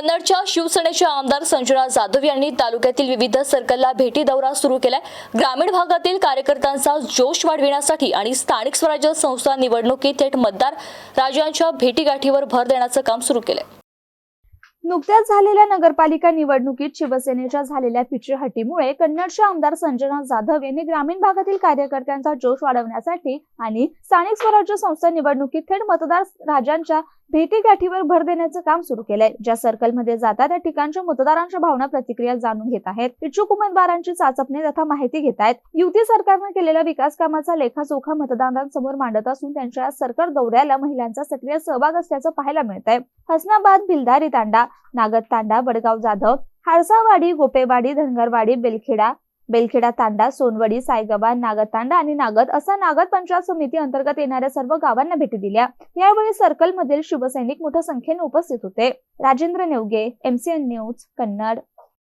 कन्नडच्या शिवसेनेचे आमदार संजना जाधव यांनी तालुक्यातील विविध सर्कलला भेटी दौरा सुरू केलाय. ग्रामीण भागातील कार्यकर्त्यांचा जोश वाढविण्यासाठी आणि स्थानिक स्वराज्य संस्था निवडणुकीत थेट मतदार राजांच्या भेटीगाठीवर भर देण्याचं काम सुरू केलंय. नुकत्याच झालेल्या नगरपालिका निवडणुकीत शिवसेनेच्या झालेल्या पिछेहाटीमुळे कन्नडचे आमदार संजना जाधव यांनी ग्रामीण भागातील कार्यकर्त्यांचा जोश वाढवण्यासाठी आणि स्थानिक स्वराज्य संस्था निवडणुकीत थेट मतदार राजांच्या भेटीगाठीवर भर देण्याचं काम सुरू केलंय. ज्या सर्कलमध्ये जातात त्या ठिकाणच्या मतदारांच्या भावना प्रतिक्रिया जाणून घेत आहेत. इच्छुक उमेदवारांची चाचपणी तथा माहिती घेत आहेत. युती सरकारनं केलेल्या विकास कामाचा लेखाजोखा मतदारांसमोर मांडत असून त्यांच्या या सरकार दौऱ्याला महिलांचा सक्रिय सहभाग असल्याचं पाहायला मिळत आहे हसनाबाद भिलधारी तांडा नागद तांडा वडगाव जाधव हारसावाडी गोपेवाडी धनगरवाडी बेलखेडा बेलखेडा तांडा सोनवडी सायगबा नागतांडा आणि नागद असा नागद पंचायत समिती अंतर्गत येणाऱ्या सर्व गावांना भेटी दिल्या. यावेळी सर्कल मधील शिवसैनिक मोठ्या संख्येने उपस्थित होते. Rajendra Nevge MCN news Kannad.